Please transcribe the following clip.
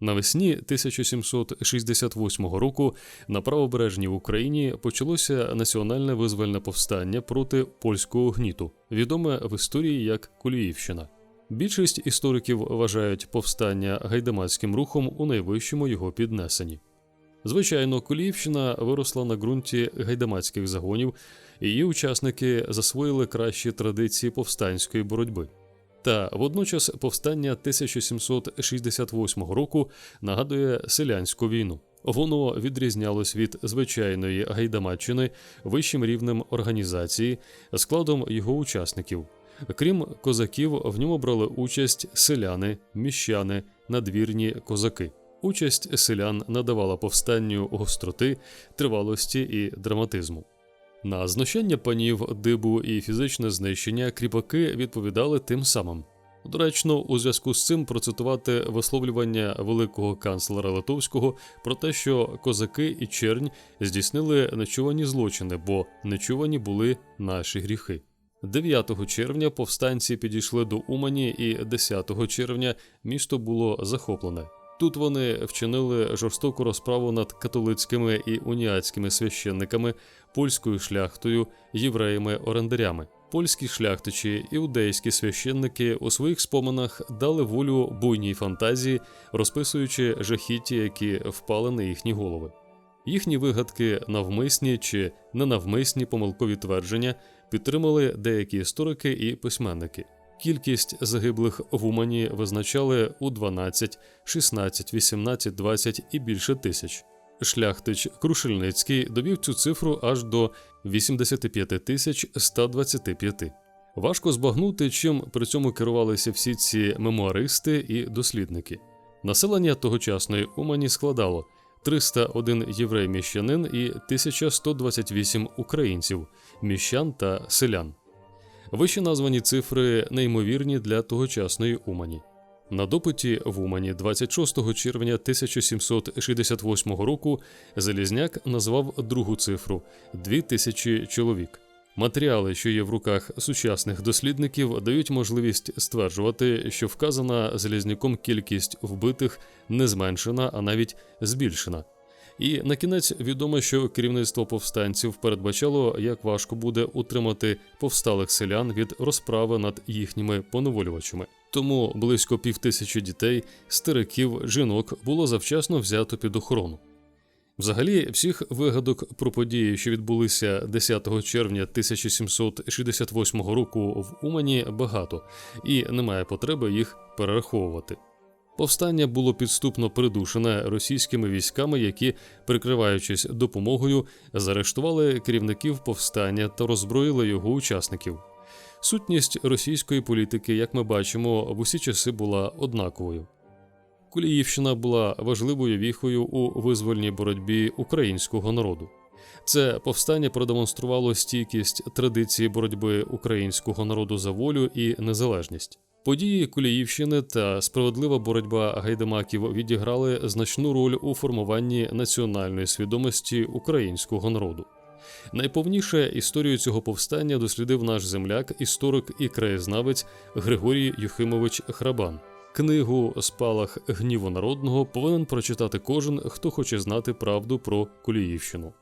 Навесні 1768 року на правобережній Україні почалося національне визвольне повстання проти польського гніту, відоме в історії як Куліївщина. Більшість істориків вважають повстання гайдамацьким рухом у найвищому його піднесенні. Звичайно, Куліївщина виросла на ґрунті гайдамацьких загонів, і її учасники засвоїли кращі традиції повстанської боротьби. Та водночас повстання 1768 року нагадує селянську війну. Воно відрізнялось від звичайної гайдамаччини вищим рівнем організації, складом його учасників. Крім козаків, в ньому брали участь селяни, міщани, надвірні козаки. Участь селян надавала повстанню гостроти, тривалості і драматизму. На знущання панів, дибу і фізичне знищення кріпаки відповідали тим самим. Доречно, у зв'язку з цим процитувати висловлювання великого канцлера Литовського про те, що козаки і чернь здійснили нечувані злочини, бо нечувані були наші гріхи. 9 червня повстанці підійшли до Умані, і 10 червня місто було захоплене. Тут вони вчинили жорстоку розправу над католицькими і уніатськими священниками, польською шляхтою, євреями-орендарями. Польські шляхтичі, іудейські священники у своїх споминах дали волю буйній фантазії, розписуючи жахіття, які впали на їхні голови. Їхні вигадки, навмисні чи ненавмисні помилкові твердження підтримали деякі історики і письменники. Кількість загиблих в Умані визначали у 12, 16, 18, 20 і більше тисяч. Шляхтич Крушельницький довів цю цифру аж до 85 тисяч 125. Важко збагнути, чим при цьому керувалися всі ці мемуаристи і дослідники. Населення тогочасної Умані складало 301 єврей-міщанин і 1128 українців, міщан та селян. Вище названі цифри неймовірні для тогочасної Умані. На допиті в Умані 26 червня 1768 року Залізняк назвав другу цифру 2000 чоловік. Матеріали, що є в руках сучасних дослідників, дають можливість стверджувати, що вказана Залізняком кількість вбитих не зменшена, а навіть збільшена. І на кінець відомо, що керівництво повстанців передбачало, як важко буде утримати повсталих селян від розправи над їхніми поневолювачами. Тому близько півтисячі дітей, стариків, жінок було завчасно взято під охорону. Взагалі, всіх вигадок про події, що відбулися 10 червня 1768 року в Умані, багато, і немає потреби їх перераховувати. Повстання було підступно придушене російськими військами, які, прикриваючись допомогою, заарештували керівників повстання та роззброїли його учасників. Сутність російської політики, як ми бачимо, в усі часи була однаковою. Куліївщина була важливою віхою у визвольній боротьбі українського народу. Це повстання продемонструвало стійкість традиції боротьби українського народу за волю і незалежність. Події Куліївщини та справедлива боротьба гайдамаків відіграли значну роль у формуванні національної свідомості українського народу. Найповніше історію цього повстання дослідив наш земляк, історик і краєзнавець Григорій Юхимович Храбан. Книгу Спалах гніву народного повинен прочитати кожен, хто хоче знати правду про Куліївщину.